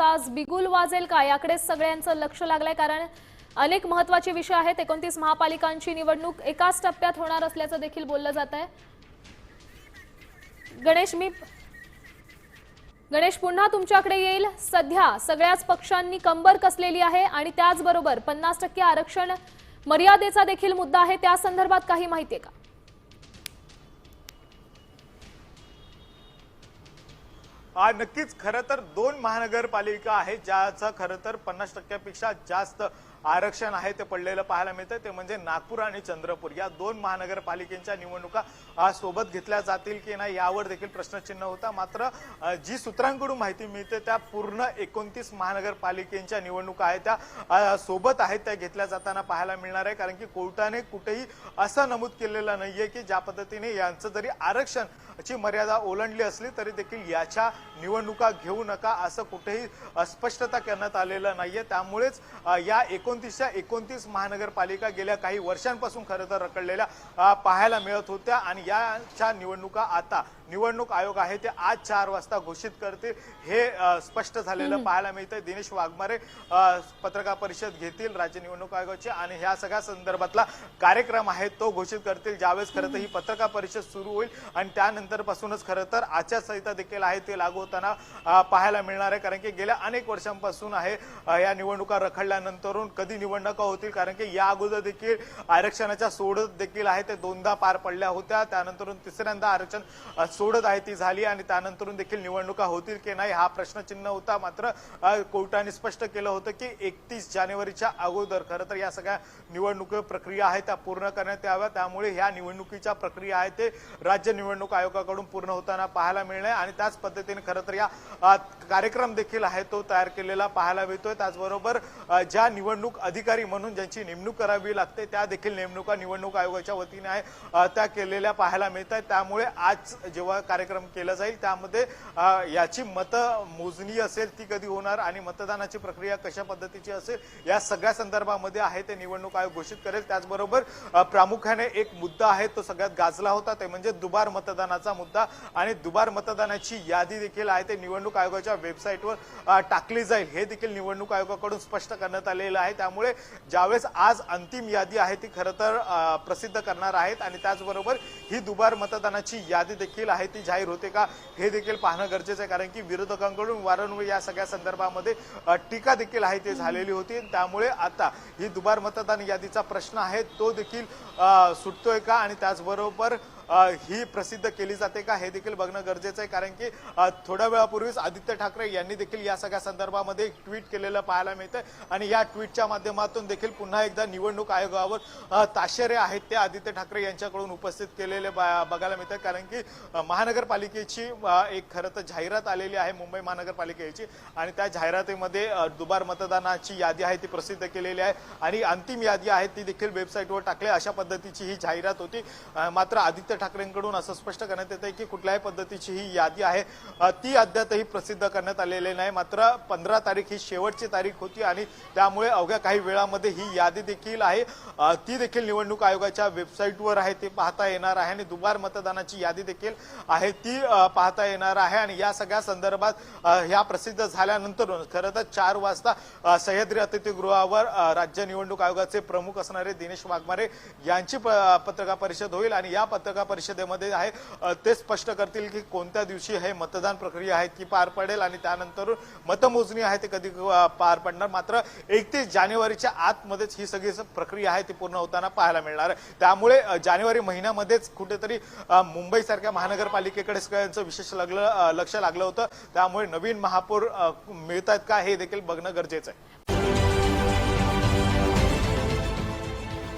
आज बिगुल वाजेल का? याकडे सगळ्यांचं लक्ष लागलंय कारण अनेक महत्त्वाचे विषय आहेत. एकोणतीस महापालिकांची निवडणूक एकाच टप्प्यात होणार असल्याचं देखील बोललं जात आहे. गणेश मी गणेश पुन्हा तुमच्याकडे येईल. सध्या सगळ्याच पक्षांनी कंबर कसलेली आहे आणि त्याचबरोबर पन्नास टक्के आरक्षण मर्यादेचा देखील मुद्दा आहे. त्या संदर्भात काही माहिती आहे का? नक्कीच खरं तर दोन महानगरपालिका आहेत ज्याचा खरं तर पन्नास टक्क्यापेक्षा जास्त आरक्षण आहे ते पडलेलं पाहायला मिळतं ते म्हणजे नागपूर आणि चंद्रपूर. या दोन महानगरपालिकेच्या निवडणुका सोबत घेतल्या जातील की नाही यावर देखील प्रश्नचिन्ह होता. मात्र जी सूत्रांकडून माहिती मिळते त्या पूर्ण एकोणतीस महानगरपालिकेच्या निवडणुका आहेत. त्या सोबत आहेत त्या घेतल्या जाताना पाहायला मिळणार आहे. कारण की कोर्टाने कुठेही असं नमूद केलेलं नाहीये की ज्या पद्धतीने यांचं जरी आरक्षण ची मर्यादा ओलांडली असली तरी देखील याच्या निवडणुका घेऊ नका असं कुठेही स्पष्टता करण्यात आलेलं नाहीये. त्यामुळेच या एक एकोणतीसच्या एकोणतीस महानगरपालिका गेल्या काही वर्षांपासून खरं तर रखडलेल्या पाहायला मिळत होत्या आणि याच्या निवडणुका आता निवडणूक आयोग आहे ते आज चार वाजता घोषित करतील. हे स्पष्ट झालेलं पाहायला मिळतंय. दिनेश वाघमारे पत्रकार परिषद घेतील राज्य निवडणूक आयोगाची आणि ह्या सगळ्या संदर्भातला कार्यक्रम आहे तो घोषित करतील. ज्यावेळेस खरं तर ही पत्रकार परिषद सुरू होईल आणि त्यानंतर पासूनच खरं तर आचारसंहिता देखील आहे ते लागू होताना पाहायला मिळणार आहे. कारण की गेल्या अनेक वर्षांपासून आहे या निवडणुका रखडल्यानंतरून कधी निवडणुका होतील? कारण की या अगोदर देखील आरक्षणाच्या सोडत देखील आहे ते दोनदा पार पडल्या होत्या. त्यानंतरून तिसऱ्यांदा आरक्षण सोडत आहे ती झाली आणि त्यानंतरून देखील निवडणुका होतील की नाही हा प्रश्नचिन्ह होता. मात्र कोर्टाने स्पष्ट केलं होतं की एकतीस जानेवारीच्या अगोदर खरं तर या सगळ्या निवडणूक प्रक्रिया आहेत त्या पूर्ण करण्यात याव्या त्यामुळे ह्या निवडणुकीच्या प्रक्रिया आहे ते राज्य निवडणूक आयोगाकडून पूर्ण होताना पाहायला मिळणार आणि त्याच पद्धतीने खरं तर या कार्यक्रम देखील आहे तो तयार केलेला पाहायला मिळतोय. त्याचबरोबर ज्या निवडणूक अधिकारी म्हणून ज्यांची नेमणूक करावी लागते त्या देखील नेमणुका निवडणूक आयोगाच्या वतीने आहे त्या केलेल्या पाहायला मिळत आहेत. त्यामुळे आज जेव्हा कार्यक्रम केला जाईल त्यामध्ये याची मतं मोजणी असेल ती कधी होणार आणि मतदानाची प्रक्रिया कशा पद्धतीची असेल या सगळ्या संदर्भामध्ये आहे ते निवडणूक आयोग घोषित करेल. त्याचबरोबर प्रामुख्याने एक मुद्दा आहे तो सगळ्यात गाजला होता ते म्हणजे दुबार मतदानाचा मुद्दा आणि दुबार मतदानाची यादी देखील आहे ते निवडणूक आयोगाच्या वेबसाईटवर टाकली जाईल. हे देखील निवडणूक आयोगाकडून स्पष्ट करण्यात आलेलं आहे. त्यामुळे ज्यावेळेस आज अंतिम यादी आहे ती खरं तर प्रसिद्ध करणार आहेत आणि त्याचबरोबर ही दुबार मतदानाची यादी देखील आहे ती जाहीर होते का हे देखील पाहणं गरजेचं आहे. कारण की विरोधकांकडून वारंवार या सगळ्या संदर्भामध्ये टीका देखील आहे ते झालेली होती. त्यामुळे आता ही दुबार मतदान यादीचा प्रश्न आहे तो देखील सुटतोय का? आणि त्याचबरोबर ही प्रसिद्ध केली जाते का हे देखील बघणं गरजेचं आहे कारण की थोड्या वेळापूर्वीच आदित्य ठाकरे यांनी देखील या सगळ्या संदर्भामध्ये एक ट्विट केलेलं पाहायला मिळतं आणि या ट्विटच्या माध्यमातून देखील पुन्हा एकदा निवडणूक आयोगावर ताशेरे आहेत ते आदित्य ठाकरे यांच्याकडून उपस्थित केलेले बघायला मिळतं कारण की महानगरपालिकेची एक खरं तर जाहिरात आलेली आहे मुंबई महानगरपालिकेची. आणि त्या जाहिरातीमध्ये दुबार मतदानाची यादी आहे ती प्रसिद्ध केलेली आहे. आणि अंतिम यादी आहे ती देखील वेबसाईटवर टाकली अशा पद्धतीची ही जाहिरात होती. मात्र आदित्य ठाकरेंकडून असं स्पष्ट करण्यात येत आहे की कुठल्याही पद्धतीची ही यादी आहे. ती अद्यापही प्रसिद्ध करण्यात आलेली नाही. मात्र पंधरा तारीख ही शेवटची तारीख होती आणि त्यामुळे अवघ्या काही वेळामध्ये ही यादी देखील आहे. ती देखील निवडणूक आयोगाच्या वेबसाईटवर आहे. ते पाहता येणार आहे आणि दुबार मतदानाची यादी देखील आहे. ती पाहता येणार आहे आणि या सगळ्या संदर्भात ह्या प्रसिद्ध झाल्यानंतर खरं तर चार वाजता सह्याद्री अतिथीगृहावर राज्य निवडणूक आयोगाचे प्रमुख असणारे दिनेश वाघमारे यांची प- पत्रकार परिषद होईल आणि या पत्रकार परिषदेमध्ये आहे. ते स्पष्ट करतील की कोणत्या दिवशी हे मतदान प्रक्रिया आहे ती पार पडेल आणि त्यानंतर मतमोजणी आहे ते कधी पार पडणार. मात्र एकतीस जानेवारीच्या आतमध्येच ही सगळी प्रक्रिया आहे ती पूर्ण होताना पाहायला मिळणार. आहे त्यामुळे जानेवारी महिन्यामध्येच कुठेतरी मुंबईसारख्या महानगरपालिकेकडे सगळ्यांचं विशेष लागलं लक्ष लागलं होतं. त्यामुळे नवीन महापौर मिळतात का हे देखील बघणं गरजेचं आहे.